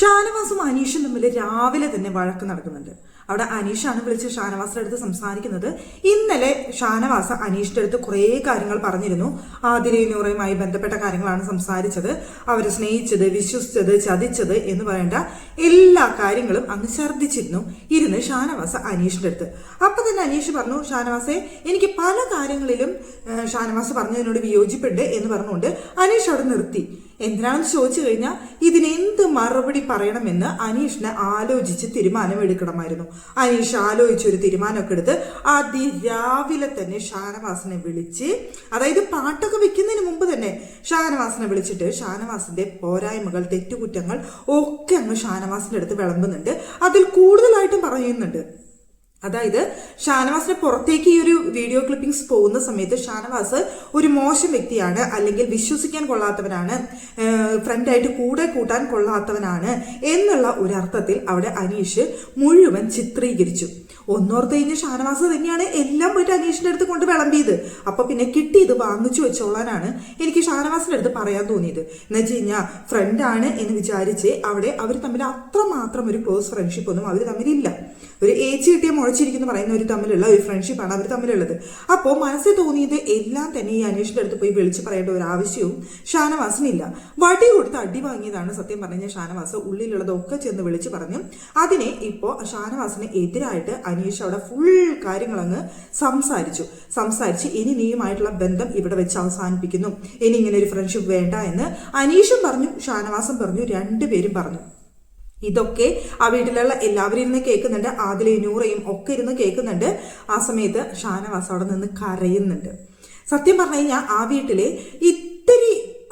ഷാനവാസും അനീഷും തമ്മിൽ രാവിലെ തന്നെ വഴക്ക് നടക്കുന്നുണ്ട്. അവിടെ അനീഷാണ് വിളിച്ച് ഷാനവാസിന്റെ അടുത്ത് സംസാരിക്കുന്നത്. ഇന്നലെ ഷാനവാസ അനീഷിന്റെ അടുത്ത് കുറേ കാര്യങ്ങൾ പറഞ്ഞിരുന്നു. ആതിരയിനൂറയുമായി ബന്ധപ്പെട്ട കാര്യങ്ങളാണ് സംസാരിച്ചത്. അവരെ സ്നേഹിച്ചത് വിശ്വസിച്ചത് ചതിച്ചത് എന്ന് പറയേണ്ട എല്ലാ കാര്യങ്ങളും അങ്ങ് ഛർദ്ദിച്ചിരുന്നു. ഇരുന്ന് ഷാനവാസ അനീഷിന്റെ അടുത്ത്. അപ്പൊ അനീഷ് പറഞ്ഞു ഷാനവാസെ എനിക്ക് പല കാര്യങ്ങളിലും ഷാനവാസ് പറഞ്ഞതിനോട് വിയോജിപ്പുണ്ട് എന്ന് പറഞ്ഞുകൊണ്ട് അനീഷ് അവിടെ നിർത്തി. എന്തിനാണെന്ന് ചോദിച്ചു കഴിഞ്ഞാൽ ഇതിനെന്ത് മറുപടി പറയണമെന്ന് അനീഷിനെ ആലോചിച്ച് തീരുമാനമെടുക്കണമായിരുന്നു. അനീഷ് ആലോചിച്ച് ഒരു തീരുമാനമൊക്കെ എടുത്ത് അതിരാവിലെ തന്നെ ഷാനവാസിനെ വിളിച്ച് അതായത് പാട്ടൊക്കെ വെക്കുന്നതിന് മുമ്പ് തന്നെ ഷാനവാസിനെ വിളിച്ചിട്ട് ഷാനവാസിന്റെ പോരായ്മകൾ തെറ്റുകുറ്റങ്ങൾ ഒക്കെ അങ്ങ് ഷാനവാസിന്റെ അടുത്ത് വിളമ്പുന്നുണ്ട്. അതിൽ കൂടുതലായിട്ടും പറയുന്നുണ്ട്. അതായത് ഷാനവാസിന് പുറത്തേക്ക് ഈ ഒരു വീഡിയോ ക്ലിപ്പിംഗ്സ് പോകുന്ന സമയത്ത് ഷാനവാസ് ഒരു മോശം വ്യക്തിയാണ് അല്ലെങ്കിൽ വിശ്വസിക്കാൻ കൊള്ളാത്തവനാണ് ഫ്രണ്ടായിട്ട് കൂടെ കൂട്ടാൻ കൊള്ളാത്തവനാണ് എന്നുള്ള ഒരു അർത്ഥത്തിൽ അവിടെ അനീഷ് മുഴുവൻ ചിത്രീകരിച്ചു. ഒന്നോർത്ത് കഴിഞ്ഞ് ഷാനവാസ് തന്നെയാണ് എല്ലാം പോയിട്ട് അനീഷിന്റെ അടുത്ത് കൊണ്ട് വിളമ്പിയത്. അപ്പൊ പിന്നെ കിട്ടിയത് വാങ്ങിച്ചു വെച്ചോളാനാണ് എനിക്ക് ഷാനവാസിന്റെ അടുത്ത് പറയാൻ തോന്നിയത്. എന്ന് വെച്ച് കഴിഞ്ഞാൽ ഫ്രണ്ടാണ് എന്ന് വിചാരിച്ച് അവിടെ അവർ തമ്മിൽ അത്രമാത്രം ഒരു ക്ലോസ് ഫ്രണ്ട്ഷിപ്പ് ഒന്നും അവർ തമ്മിലില്ല. ഒരു ഏച്ചി കിട്ടിയ മുഴച്ചിരിക്കുന്നു പറയുന്ന ഒരു തമ്മിലുള്ള ഒരു ഫ്രണ്ട്ഷിപ്പാണ് അവർ തമ്മിലുള്ളത്. അപ്പോൾ മനസ്സിൽ തോന്നിയത് എല്ലാം തന്നെ ഈ അനീഷിന്റെ അടുത്ത് പോയി വിളിച്ച് പറയേണ്ട ഒരു ആവശ്യവും ഷാനവാസിനില്ല. വടി കൊടുത്ത് അടി വാങ്ങിയതാണ് സത്യം പറഞ്ഞ ഷാനവാസ് ഉള്ളിലുള്ളതൊക്കെ ചെന്ന് വിളിച്ച് പറഞ്ഞു അതിനെ ഇപ്പോൾ ഷാനവാസിന് എതിരായിട്ട് അനീഷ് അവിടെ ഫുൾ കാര്യങ്ങളങ്ങ് സംസാരിച്ചു. സംസാരിച്ച് ഇനി നീയുമായിട്ടുള്ള ബന്ധം ഇവിടെ വെച്ച് അവസാനിപ്പിക്കുന്നു. ഇനി ഇങ്ങനെ ഒരു ഫ്രണ്ട്ഷിപ്പ് വേണ്ട എന്ന് അനീഷും പറഞ്ഞു ഷാനവാസും പറഞ്ഞു രണ്ടുപേരും പറഞ്ഞു. ഇതൊക്കെ ആ വീട്ടിലുള്ള എല്ലാവരും ഇരുന്ന് കേൾക്കുന്നുണ്ട്. ആദിലയും നൂറയും ഒക്കെ ഇരുന്ന് കേൾക്കുന്നുണ്ട്. ആ സമയത്ത് ഷാനവാസ് അവിടെ നിന്ന് കരയുന്നുണ്ട്. സത്യം പറഞ്ഞു കഴിഞ്ഞാൽ ആ വീട്ടിലെ ഇത്തിരി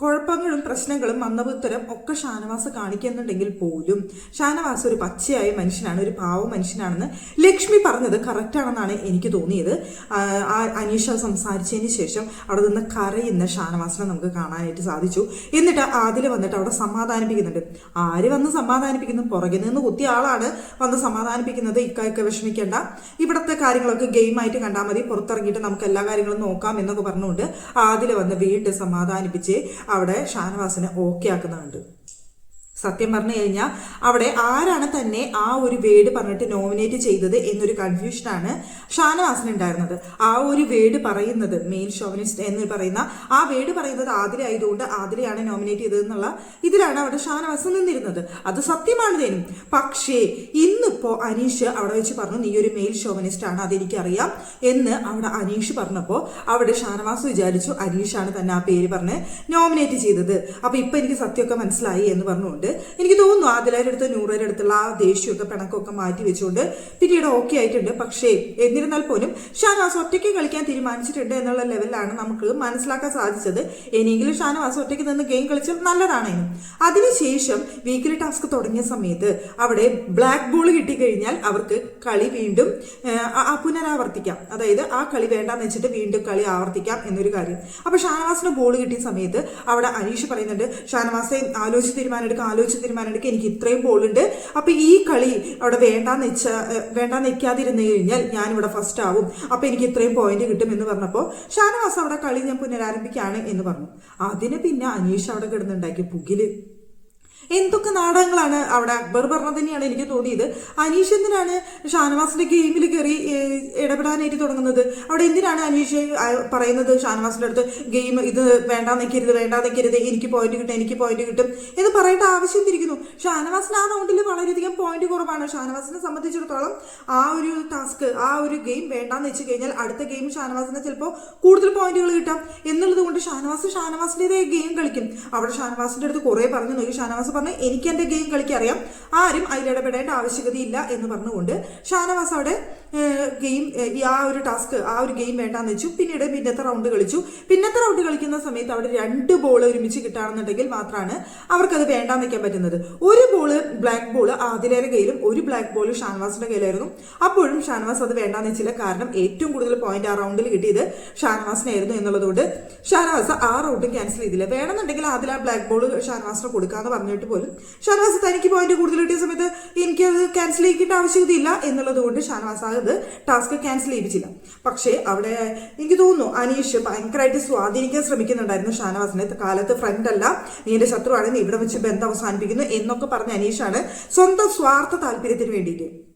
കുഴപ്പങ്ങളും പ്രശ്നങ്ങളും മന്ദബുത്തരം ഒക്കെ ഷാനവാസ് കാണിക്കുന്നുണ്ടെങ്കിൽ പോലും ഷാനവാസ് ഒരു പച്ചയായ മനുഷ്യനാണ് ഒരു പാവ മനുഷ്യനാണെന്ന് ലക്ഷ്മി പറഞ്ഞത് കറക്റ്റാണെന്നാണ് എനിക്ക് തോന്നിയത്. ആ, ആ അനീഷ സംസാരിച്ചതിന് ശേഷം അവിടെ നിന്ന് കരയുന്ന ഷാനവാസിനെ നമുക്ക് കാണാനായിട്ട് സാധിച്ചു. എന്നിട്ട് ആദിൽ വന്നിട്ട് അവിടെ സമാധാനിപ്പിക്കുന്നുണ്ട്. ആര് വന്ന് സമാധാനിപ്പിക്കുന്നു? പുറകിൽ നിന്ന് കുത്തിയ ആളാണ് വന്ന് സമാധാനിപ്പിക്കുന്നത്. ഇക്കായൊക്കെ വിഷമിക്കേണ്ട. ഇവിടുത്തെ കാര്യങ്ങളൊക്കെ ഗെയിമായിട്ട് കണ്ടാൽ മതി. പുറത്തിറങ്ങിയിട്ട് നമുക്ക് എല്ലാ കാര്യങ്ങളും നോക്കാം എന്നൊക്കെ പറഞ്ഞുകൊണ്ട് ആദിൽ വന്ന് വീണ്ടും സമാധാനിപ്പിച്ച് അവിടെ ഷാനവാസിനെ ഓക്കെ ആക്കുന്നുണ്ട്. സത്യം പറഞ്ഞു കഴിഞ്ഞാൽ അവിടെ ആരാണ് തന്നെ ആ ഒരു വേഡ് പറഞ്ഞിട്ട് നോമിനേറ്റ് ചെയ്തത് എന്നൊരു കൺഫ്യൂഷനാണ് ഷാനവാസിന് ഉണ്ടായിരുന്നത്. ആ ഒരു വേഡ് പറയുന്നത് മെയിൻ ഷോവിനിസ്റ്റ് എന്ന് പറയുന്ന ആ വേഡ് പറയുന്നത് ആതിര ആയതുകൊണ്ട് ആതിരയാണ് നോമിനേറ്റ് ചെയ്തതെന്നുള്ള ഇതിലാണ് അവിടെ ഷാനവാസ് നിന്നിരുന്നത്. അത് സത്യമാണ് തേനും. പക്ഷേ ഇന്നിപ്പോ അനീഷ് അവിടെ വെച്ച് പറഞ്ഞു നീ ഒരു മെയിൽ ഷോവിനിസ്റ്റ് ആണ് അതെനിക്കറിയാം എന്ന് അവിടെ അനീഷ് പറഞ്ഞപ്പോൾ അവിടെ ഷാനവാസ് വിചാരിച്ചു അനീഷാണ് തന്നെ ആ പേര് പറഞ്ഞ് നോമിനേറ്റ് ചെയ്തത്. അപ്പൊ ഇപ്പൊ എനിക്ക് സത്യമൊക്കെ മനസ്സിലായി എന്ന് പറഞ്ഞുകൊണ്ട് എനിക്ക് തോന്നുന്നു ആദിലാരുടെ അടുത്ത് നൂറയുടെ അടുത്തുള്ള ആ ദേഷ്യമൊക്കെ പിണക്കമൊക്കെ മാറ്റി വെച്ചുകൊണ്ട് പിന്നീട് ഓക്കെ ആയിട്ടുണ്ട്. പക്ഷേ എന്നിരുന്നാൽ പോലും ഷാനവാസ് ഒറ്റയ്ക്ക് കളിക്കാൻ തീരുമാനിച്ചിട്ടുണ്ട് എന്നുള്ള ലെവലിലാണ് നമുക്ക് മനസ്സിലാക്കാൻ സാധിച്ചത്. ഇനിയെങ്കിലും ഷാനവാസ് ഒറ്റയ്ക്ക് നിന്ന് ഗെയിം കളിച്ചാൽ നല്ലതാണെന്ന് അതിനുശേഷം വീക്കിലി ടാസ്ക് തുടങ്ങിയ സമയത്ത് അവിടെ ബ്ലാക്ക് ബോൾ കിട്ടിക്കഴിഞ്ഞാൽ അവർക്ക് കളി വീണ്ടും പുനരാവർത്തിക്കാം. അതായത് ആ കളി വേണ്ടാന്ന് വെച്ചിട്ട് വീണ്ടും കളി ആവർത്തിക്കാം എന്നൊരു കാര്യം. അപ്പൊ ഷാനവാസിന് ബോൾ കിട്ടിയ സമയത്ത് അവിടെ അനീഷ് പറയുന്നുണ്ട് ഷാനവാസെ ആലോചിച്ച് തീരുമാനം എടുക്കുക ആലോചിച്ച് തീരുമാനം എടുക്കുക എനിക്ക് ഇത്രയും ബോൾ ഉണ്ട് അപ്പൊ ഈ കളി അവിടെ വേണ്ടാന്ന് വെച്ച വേണ്ടാന്ന് വെക്കാതിരുന്നു കഴിഞ്ഞാൽ ഞാൻ ഇവിടെ ഫസ്റ്റ് ആവും. അപ്പൊ എനിക്ക് ഇത്രയും പോയിന്റ് കിട്ടും എന്ന് പറഞ്ഞപ്പോൾ ഷാനവാസ് അവിടെ കളി ഞാൻ പുനരാരംഭിക്കുകയാണ് എന്ന് പറഞ്ഞു. അതിന് പിന്നെ അനീഷ് അവിടെ കിടന്നുണ്ടാക്കി പുകിൽ. എന്തൊക്കെ നാടകങ്ങളാണ് അവിടെ അക്ബർ പറഞ്ഞത് തന്നെയാണ് എനിക്ക് തോന്നിയത്. അനീഷ് എന്തിനാണ് ഷാനവാസിന്റെ ഗെയിമിൽ കയറി ഇടപെടാനായിട്ട് തുടങ്ങുന്നത്? അവിടെ എന്തിനാണ് അനീഷ് പറയുന്നത് ഷാനവാസിന്റെ അടുത്ത് ഗെയിം ഇത് വേണ്ട നിൽക്കരുത് വേണ്ട നിൽക്കരുത് എനിക്ക് പോയിന്റ് കിട്ടും എനിക്ക് പോയിന്റ് കിട്ടും എന്ന് പറയേണ്ട ആവശ്യം തിരിക്കുന്നു ഷാനവാസിന് ആ റൗണ്ടിൽ വളരെയധികം പോയിന്റ് കുറവാണ്. ഷാനവാസിനെ സംബന്ധിച്ചിടത്തോളം ആ ഒരു ടാസ്ക് ആ ഒരു ഗെയിം വേണ്ടാന്ന് വെച്ച് കഴിഞ്ഞാൽ അടുത്ത ഗെയിം ഷാനവാസിന് ചിലപ്പോൾ കൂടുതൽ പോയിന്റുകൾ കിട്ടാം. എന്നുള്ളത് കൊണ്ട് ഷാനവാസ് ഷാനവാസിന്റെതായ ഗെയിം കളിക്കും. അവിടെ ഷാനവാസിന്റെ അടുത്ത് കുറെ പറഞ്ഞു നോക്കി. ഷാനവാസ് പറഞ്ഞു എനിക്ക് എന്റെ ഗെയിം കളിക്കറിയാം. ആരും അതിലിടപെടേണ്ട ആവശ്യകതയില്ല എന്ന് പറഞ്ഞുകൊണ്ട് ഷാനവാസ് അവിടെ ഗെയിം ആ ഒരു ടാസ്ക് ആ ഒരു ഗെയിം വേണ്ടാന്ന് വെച്ചു. പിന്നീട് പിന്നത്തെ റൗണ്ട് കളിച്ചു. പിന്നത്തെ റൗണ്ട് കളിക്കുന്ന സമയത്ത് അവിടെ രണ്ട് ബോൾ ഒരുമിച്ച് കിട്ടുകയാണെന്നുണ്ടെങ്കിൽ മാത്രമാണ് അവർക്കത് വേണ്ടാന്ന് വെക്കാൻ പറ്റുന്നത്. ഒരു ബോൾ ബ്ലാക്ക് ബോൾ ആദിലേറെ കയ്യിലും ഒരു ബ്ലാക്ക് ബോൾ ഷാനവാസിന്റെ കയ്യിലായിരുന്നു. അപ്പോഴും ഷാനവാസ് അത് വേണ്ടാന്ന് വെച്ചില്ല. കാരണം ഏറ്റവും കൂടുതൽ പോയിന്റ് ആ റൗണ്ടിൽ കിട്ടിയത് ഷാനവാസിനായിരുന്നു എന്നുള്ളതുകൊണ്ട് ഷാനവാസ് ആ റൗണ്ട് ക്യാൻസൽ ചെയ്തില്ല. വേണമെന്നുണ്ടെങ്കിൽ ആദ്യം ആ ബ്ലാക്ക് ബോൾ ഷാനവാസിനെ കൊടുക്കാന്ന് പറഞ്ഞിട്ട് പോലും. ഷാനവാസ് തനിക്ക് പോയിന്റ് കൂടുതൽ കിട്ടിയ സമയത്ത് എനിക്ക് അത് ക്യാൻസൽ ചെയ്യേണ്ട ആവശ്യകതയില്ല എന്നുള്ളത് കൊണ്ട് ഷാനവാസ് അത് ടാസ്ക് ക്യാൻസൽ ചെയ്യിപ്പിച്ചില്ല. പക്ഷേ അവിടെ എനിക്ക് തോന്നുന്നു അനീഷ് ഭയങ്കരമായിട്ട് സ്വാധീനിക്കാൻ ശ്രമിക്കുന്നുണ്ടായിരുന്നു ഷാനവാസിനെ. കാലത്ത് ഫ്രണ്ട് അല്ല. നീ എന്റെ ശത്രുവാണ്. നീ ഇവിടെ വെച്ച് ബന്ധം അവസാനിപ്പിക്കുന്നു എന്നൊക്കെ പറഞ്ഞ അനീഷാണ് സ്വന്തം സ്വാർത്ഥ താല്പര്യത്തിന് വേണ്ടിയിട്ട്.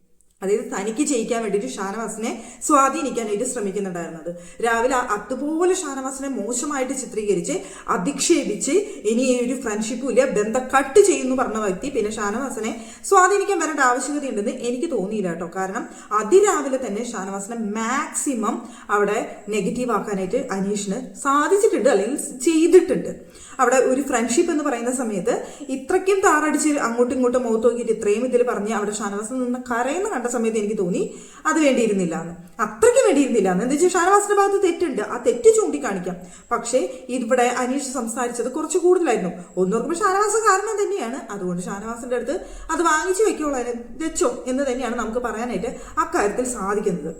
അതായത് തനിക്ക് ജയിക്കാൻ വേണ്ടിയിട്ട് ഷാനവാസിനെ സ്വാധീനിക്കാനായിട്ട് ശ്രമിക്കുന്നുണ്ടായിരുന്നത്. രാവിലെ അതുപോലെ ഷാനവാസിനെ മോശമായിട്ട് ചിത്രീകരിച്ച് അധിക്ഷേപിച്ച് ഇനി ഒരു ഫ്രണ്ട്ഷിപ്പും ഇല്ല ബന്ധം കട്ട് ചെയ്യുന്നു പറഞ്ഞ വ്യക്തി പിന്നെ ഷാനവാസിനെ സ്വാധീനിക്കാൻ വരേണ്ട ആവശ്യകതയുണ്ടെന്ന് എനിക്ക് തോന്നിയില്ല കേട്ടോ. കാരണം അതിരാവിലെ തന്നെ ഷാനവാസിനെ മാക്സിമം അവിടെ നെഗറ്റീവ് ആക്കാനായിട്ട് അനീഷിന് സാധിച്ചിട്ടുണ്ട് അല്ലെങ്കിൽ ചെയ്തിട്ടുണ്ട്. അവിടെ ഒരു ഫ്രണ്ട്ഷിപ്പ് എന്ന് പറയുന്ന സമയത്ത് ഇത്രയ്ക്കും താറടിച്ച് അങ്ങോട്ടും ഇങ്ങോട്ടും മുഖത്ത് നോക്കിയിട്ട് ഇത്രയും ഇതിൽ പറഞ്ഞ് അവിടെ ഷാനവാസ് നിന്ന് കരയുന്ന കണ്ട സമയത്ത് എനിക്ക് തോന്നി അത് വേണ്ടിയിരുന്നില്ല എന്ന് അത്രയ്ക്ക് വേണ്ടിയിരുന്നില്ല എന്ന് എന്താ വെച്ചാൽ ഷാനവാസിന്റെ ഭാഗത്ത് തെറ്റുണ്ട്. ആ തെറ്റ് ചൂണ്ടിക്കാണിക്കാം. പക്ഷേ ഇവിടെ അനീഷ് സംസാരിച്ചത് കുറച്ച് കൂടുതലായിരുന്നു. ഒന്നോർക്കുമ്പോൾ ഷാനവാസ് കാരണം തന്നെയാണ്. അതുകൊണ്ട് ഷാനവാസിന്റെ അടുത്ത് അത് വാങ്ങിച്ചു വെക്കോളാം വെച്ചോ എന്ന് തന്നെയാണ് നമുക്ക് പറയാനായിട്ട് അക്കാര്യത്തിൽ സാധിക്കുന്നത്.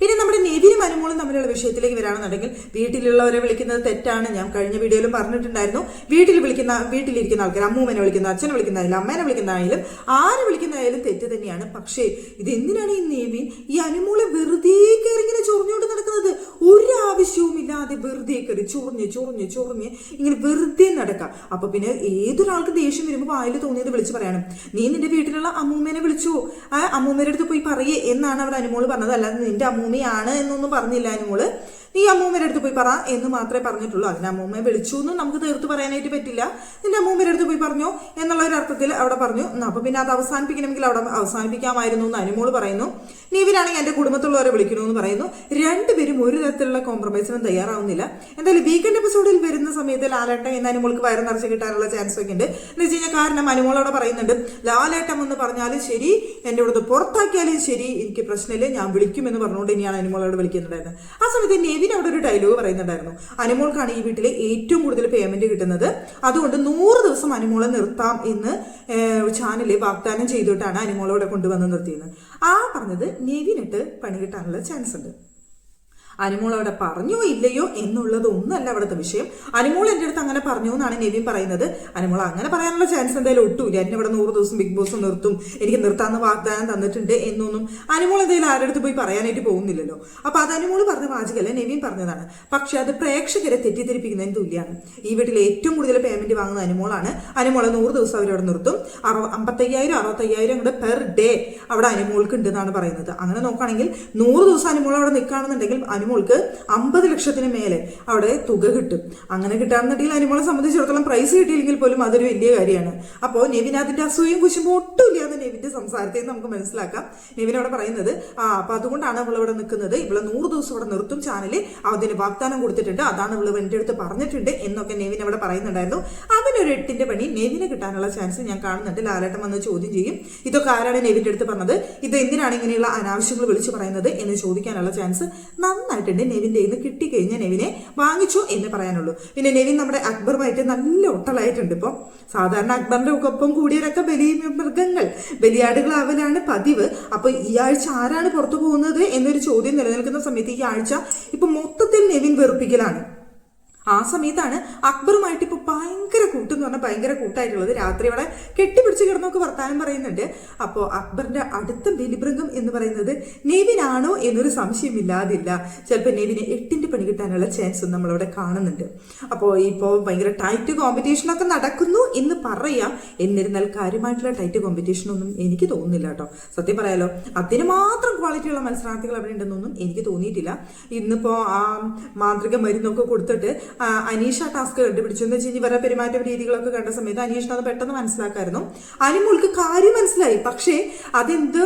പിന്നെ നമ്മുടെ നെവിനും അനുമോളും തമ്മിലുള്ള വിഷയത്തിലേക്ക് വരാണെന്നുണ്ടെങ്കിൽ വീട്ടിലുള്ളവരെ വിളിക്കുന്നത് തെറ്റാണ്. ഞാൻ കഴിഞ്ഞ വീഡിയോയിലും പറഞ്ഞിട്ടുണ്ടായിരുന്നു. വീട്ടിൽ വിളിക്കുന്ന വീട്ടിലിരിക്കുന്ന ആൾക്കാർ അമ്മൂമ്മനെ വിളിക്കുന്ന അച്ഛനെ വിളിക്കുന്നതായാലും അമ്മേനെ വിളിക്കുന്നതായാലും ആരെ വിളിക്കുന്നതായാലും തെറ്റ് തന്നെയാണ്. പക്ഷേ ഇത് എന്തിനാണ് ഈ നേവി ഈ അനുമോളെ വെറുതെ കയറി ഇങ്ങനെ ചൊറിഞ്ഞുകൊണ്ട് നടക്കുന്നത് ഒരു ആവശ്യവും ഇല്ലാതെ വെറുതെ കയറി ചൊറിഞ്ഞ് ചൊറിഞ്ഞ് ചൊറിഞ്ഞ് ഇങ്ങനെ വെറുതെ നടക്കാം. അപ്പൊ പിന്നെ ഏതൊരാൾക്ക് ദേഷ്യം വരുമ്പോൾ വായിൽ തോന്നിയത് വിളിച്ച് പറയണം. നീ നിന്റെ വീട്ടിലുള്ള അമ്മൂമ്മേനെ വിളിച്ചു? ആ അമ്മൂമ്മേടെ അടുത്ത് പോയി പറയേ എന്നാണ് അവിടെ അനുമോൾ പറഞ്ഞത്. അല്ലാതെ നിന്റെ അമ്മൂമ്മയാണ് എന്നൊന്നും പറഞ്ഞില്ല അനുമോൾ. നീ അമ്മൂമ്മയുടെ അടുത്ത് പോയി പറ എന്ന് മാത്രമേ പറഞ്ഞിട്ടുള്ളൂ. അതിന് അമ്മൂമ്മയെ വിളിച്ചു എന്നും നമുക്ക് തീർത്ത് പറയാനായിട്ട് പറ്റില്ല. നിന്റെ അമ്മൂമ്മയുടെ അടുത്ത് പോയി പറഞ്ഞു എന്നുള്ള ഒരു അർത്ഥത്തിൽ അവിടെ പറഞ്ഞു. "എന്നാ, അപ്പൊ പിന്നെ അത് അവസാനിപ്പിക്കണമെങ്കിൽ അവിടെ അവസാനിപ്പിക്കാമായിരുന്നു എന്ന് അനുമോൾ പറയുന്നു. നീവിനാണെങ്കിൽ കുടുംബത്തുള്ളവരെ വിളിക്കണമെന്ന് പറയുന്നു. രണ്ടുപേരും ഒരു തരത്തിലുള്ള കോംപ്രമൈസിനും തയ്യാറാവുന്നില്ല. എന്തായാലും വീക്കെൻഡ് എപ്പിസോഡിൽ വരുന്ന സമയത്ത് ലാലേട്ടൻ എന്ന അനുമോൾക്ക് വയറ് നിറച്ച് കിട്ടാനുള്ള ചാൻസ് ഒക്കെ ഉണ്ട്. എന്ന് വെച്ച് കഴിഞ്ഞാൽ കാരണം അനുമോളോട് പറയുന്നുണ്ട് ലാലേട്ടം എന്ന് പറഞ്ഞാലും ശരി എന്റെ ഇവിടുന്ന് പുറത്താക്കിയാലും ശരി എനിക്ക് പ്രശ്നമില്ല ഞാൻ വിളിക്കുമെന്ന് പറഞ്ഞുകൊണ്ട് ഇനിയാണ് അനുമോളോട് വിളിക്കുന്നുണ്ടായിരുന്നത് ആ സമയത്ത് നെവിൻ അവിടെ ഒരു ഡയലോഗ് പറയുന്നുണ്ടായിരുന്നു. അനുമോൾക്കാണ് ഈ വീട്ടിലെ ഏറ്റവും കൂടുതൽ പേയ്മെന്റ് കിട്ടുന്നത്. അതുകൊണ്ട് നൂറ് ദിവസം അനുമോളെ നിർത്താം എന്ന് ചാനൽ വാഗ്ദാനം ചെയ്തിട്ടാണ് അനുമോളോടെ കൊണ്ടുവന്ന് നിർത്തിയത് ആ പറഞ്ഞത് നെവിനിട്ട് പണി കിട്ടാനുള്ള ചാൻസ് ഉണ്ട്. അനുമോൾ അവിടെ പറഞ്ഞോ ഇല്ലയോ എന്നുള്ളത് ഒന്നല്ല അവിടുത്തെ വിഷയം. അനുമോൾ എന്റെ അടുത്ത് അങ്ങനെ പറഞ്ഞു എന്നാണ് നെവിൻ പറയുന്നത്. അനുമോൾ അങ്ങനെ പറയാനുള്ള ചാൻസ് എന്തായാലും ഒട്ടുമില്ല എന്നെ ഇവിടെ നൂറ് ദിവസം ബിഗ് ബോസ് നിർത്തും. എനിക്ക് നിർത്താന്ന് വാഗ്ദാനം തന്നിട്ടുണ്ട് എന്നൊന്നും അനുമോൾ എന്തായാലും ആരുടെ അടുത്ത് പോയി പറയാനായിട്ട് പോകുന്നില്ലല്ലോ. അപ്പൊ അത് അനുമോൾ പറഞ്ഞ വാചകല്ല നെവിൻ പറഞ്ഞതാണ്. പക്ഷെ അത് പ്രേക്ഷകരെ തെറ്റിദ്ധരിപ്പിക്കുന്നതിന് തുല്യമാണ് ഈ വീട്ടിൽ ഏറ്റവും കൂടുതൽ പേയ്മെന്റ് വാങ്ങുന്ന അനുമോളാണ്. അനുമോളെ നൂറ് ദിവസം അവരവിടെ നിർത്തും. അറു അമ്പത്തയ്യായിരം അറുപത്തയ്യായിരം കൂടെ പെർ ഡേ അവിടെ അനുമോൾക്ക് ഉണ്ട് എന്നാണ് പറയുന്നത്. അങ്ങനെ നോക്കുകയാണെങ്കിൽ നൂറ് ദിവസം അനുമോൾ അവിടെ നിൽക്കുകയാണെന്നുണ്ടെങ്കിൽ അനുമോൾക്ക് അമ്പത് ലക്ഷത്തിന് മേലെ അവിടെ തുക കിട്ടും. അങ്ങനെ കിട്ടാന്നുണ്ടെങ്കിൽ അനുമോളെ സംബന്ധിച്ചിടത്തോളം പ്രൈസ് കിട്ടിയില്ലെങ്കിൽ പോലും അതൊരു വലിയ കാര്യമാണ്. അപ്പോൾ അതിന്റെ അസൂയും കുശുമ്പും ഒട്ടും ഇല്ലാതെ നെവിന്റെ സംസാരത്തെ നമുക്ക് മനസ്സിലാക്കാം. നെവിൻ അവിടെ പറയുന്നത് ആ അപ്പൊ അതുകൊണ്ടാണ് അവൾ ഇവിടെ നിൽക്കുന്നത്. ഇവളെ നൂറ് ദിവസം ഇവിടെ നിർത്തും ചാനലിൽ അതിന് വാഗ്ദാനം കൊടുത്തിട്ടുണ്ട്. അതാണ് ഇവൾ എന്റെ അടുത്ത് പറഞ്ഞിട്ടുണ്ട് എന്നൊക്കെ നെവിൻ അവിടെ പറയുന്നുണ്ടായിരുന്നു. അതിനൊരു എട്ടിന്റെ പണി നെവിന് കിട്ടാനുള്ള ചാൻസ് ഞാൻ കാണുന്നുണ്ട്. ലാലേട്ടൻ വന്ന് ചോദ്യം ചെയ്യും. ഇതൊക്കെ ആരാണ് നെവിന്റെ അടുത്ത് പറഞ്ഞത്? ഇത് എന്തിനാണ് ഇങ്ങനെയുള്ള അനാവശ്യങ്ങൾ വിളിച്ചു പറയുന്നത് എന്ന് ചോദിക്കാനുള്ള ചാൻസ് നന്നായിട്ടുണ്ട്. നെവിന്റെ ഇന്ന് കിട്ടിക്കഴിഞ്ഞാൽ നെവിനെ വാങ്ങിച്ചു എന്ന് പറയാനുള്ളൂ. പിന്നെ നെവിൻ നമ്മുടെ അക്ബറുമായിട്ട് നല്ല ഒട്ടലായിട്ടുണ്ട് ഇപ്പം. സാധാരണ അക്ബറിന്റെ ഒപ്പം കൂടിയവരൊക്കെ ബലി മൃഗങ്ങൾ ബലിയാടുകളാവലാണ് പതിവ്. അപ്പൊ ഈ ആഴ്ച ആരാണ് പുറത്തു പോകുന്നത് എന്നൊരു ചോദ്യം നിലനിൽക്കുന്ന സമയത്ത് ഈ ആഴ്ച ഇപ്പൊ മൊത്തത്തിൽ നെവിൻ വെറുപ്പിക്കലാണ്. ആ സമയത്താണ് അക്ബറുമായിട്ട് ഇപ്പൊ ഭയങ്കര കൂട്ടെന്ന് പറഞ്ഞാൽ ഭയങ്കര കൂട്ടായിട്ടുള്ളത്. രാത്രി അവിടെ കെട്ടിപ്പിടിച്ച് കിടന്നൊക്കെ വർത്താനം പറയുന്നുണ്ട്. അപ്പോ അക്ബറിന്റെ അടുത്ത ബലിഭൃംഗം എന്ന് പറയുന്നത് നെവിനാണോ എന്നൊരു സംശയം ഇല്ലാതില്ല ചിലപ്പോൾ നെവിന് എട്ടിന്റെ പണി കിട്ടാനുള്ള ചാൻസും നമ്മളവിടെ കാണുന്നുണ്ട്. അപ്പോൾ ഇപ്പോൾ ഭയങ്കര ടൈറ്റ് കോമ്പറ്റീഷനൊക്കെ നടക്കുന്നു എന്ന് പറയാം. എന്നിരുന്നാൽ കാര്യമായിട്ടുള്ള ടൈറ്റ് കോമ്പറ്റീഷൻ ഒന്നും എനിക്ക് തോന്നുന്നില്ല കേട്ടോ. സത്യം പറയാലോ അതിന് മാത്രം ക്വാളിറ്റിയുള്ള മത്സരാർത്ഥികൾ അവിടെ ഉണ്ടെന്നൊന്നും എനിക്ക് തോന്നിയിട്ടില്ല. ഇന്നിപ്പോ ആ മാന്ത്രിക മരുന്നൊക്കെ കൊടുത്തിട്ട് അനീഷ ടാസ്ക് കണ്ടുപിടിച്ചു. എന്ന് വെച്ചാൽ ഇവരുടെ പെരുമാറ്റ രീതികളൊക്കെ കണ്ട സമയത്ത് അനീഷിന് അത് പെട്ടെന്ന് മനസ്സിലാക്കായിരുന്നു. അനിമോൾക്ക് കാര്യം മനസ്സിലായി. പക്ഷേ അതെന്ത്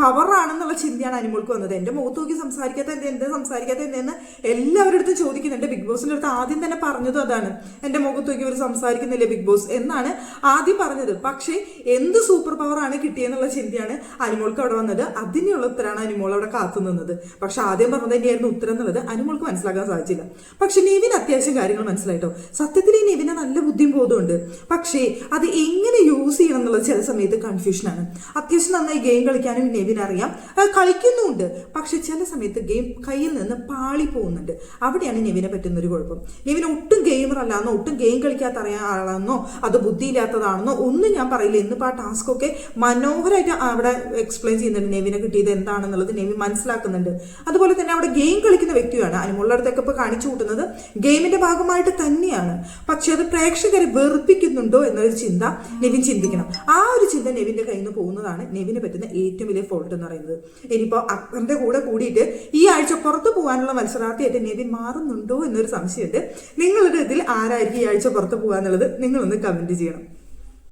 പവർ ആണെന്നുള്ള ചിന്തയാണ് അനിമോൾക്ക് വന്നത്. എന്റെ മുഖത്ത് നോക്കി സംസാരിക്കാത്ത എന്ത് എന്ത് സംസാരിക്കാത്ത എന്തെന്ന് എല്ലാവരുടെ അടുത്തും ചോദിക്കുന്നുണ്ട്. ബിഗ് ബോസിന്റെ അടുത്ത് ആദ്യം തന്നെ പറഞ്ഞതും അതാണ്. എന്റെ മുഖത്ത് നോക്കി ഇവർ സംസാരിക്കുന്നില്ല ബിഗ് ബോസ് എന്നാണ് ആദ്യം പറഞ്ഞത്. പക്ഷേ എന്ത് സൂപ്പർ പവറാണ് കിട്ടിയെന്നുള്ള ചിന്തയാണ് അനിമോൾക്ക് അവിടെ വന്നത്. അതിനുള്ള ഉത്തരമാണ് അനിമോൾ അവിടെ കാത്തു നിന്നത്. പക്ഷെ ആദ്യം പറഞ്ഞത് തന്നെയായിരുന്നു ഉത്തരം എന്നുള്ളത് അനിമോൾക്ക് മനസ്സിലാക്കാൻ സാധിച്ചില്ല. പക്ഷെ നീവിന് അത്യാവശ്യം കാര്യങ്ങൾ മനസ്സിലായിട്ടോ? സത്യത്തിൽ ഇനി ഇവനെ നല്ല ബുദ്ധിയും ബോധമുണ്ട് പക്ഷേ അത് എങ്ങനെ യൂസ് ചെയ്യണം എന്നുള്ളത് ചില സമയത്ത് കൺഫ്യൂഷനാണ് അത്യാവശ്യം നന്നായി ഗെയിം കളിക്കാനും നെവിൻ അറിയാം. കളിക്കുന്നുമുണ്ട്. പക്ഷെ ചില സമയത്ത് ഗെയിം കയ്യിൽ നിന്ന് പാളി പോകുന്നുണ്ട്. അവിടെയാണ് നെവിനെ പറ്റുന്ന ഒരു കുഴപ്പം. നെവിൻ ഒട്ടും ഗെയിമർ അല്ലാന്നോ ഒട്ടും ഗെയിം കളിക്കാത്ത അറിയാൻ ആളാണെന്നോ അത് ബുദ്ധിയില്ലാത്തതാണെന്നോ ഒന്നും ഞാൻ പറയില്ല. ഇന്നിപ്പോൾ ആ ടാസ്ക് ഒക്കെ മനോഹരമായിട്ട് അവിടെ എക്സ്പ്ലെയിൻ ചെയ്യുന്നുണ്ട് നെവിനെ കിട്ടിയത് എന്താണെന്നുള്ളത് നെവി മനസ്സിലാക്കുന്നുണ്ട്. അതുപോലെ തന്നെ അവിടെ ഗെയിം കളിക്കുന്ന വ്യക്തിയാണ്. അനുമുള്ളടത്തൊക്കെ ഇപ്പോൾ കാണിച്ചു കൂട്ടുന്നത്. ഗെയിമിന്റെ ഗെയിമിന്റെ ഭാഗമായിട്ട് തന്നെയാണ്. പക്ഷെ അത് പ്രേക്ഷകരെ വെറുപ്പിക്കുന്നുണ്ടോ എന്നൊരു ചിന്ത നെവിൻ ചിന്തിക്കണം. ആ ഒരു ചിന്ത നെവിന്റെ കയ്യിൽ നിന്ന് പോകുന്നതാണ് നെവിന് പറ്റുന്ന ഏറ്റവും വലിയ ഫോൾട്ട് എന്ന് പറയുന്നത്. ഇനിയിപ്പോ അക്ബറിന്റെ കൂടെ കൂടിയിട്ട് ഈ ആഴ്ച പുറത്തു പോകാനുള്ള മത്സരാർത്ഥിയായിട്ട് നെവിൻ മാറുന്നുണ്ടോ എന്നൊരു സംശയമുണ്ട്. നിങ്ങളുടെ ഇതിൽ ആരായിരിക്കും ഈ ആഴ്ച പുറത്തു പോകാന്നുള്ളത് നിങ്ങളൊന്ന് കമന്റ് ചെയ്യണം.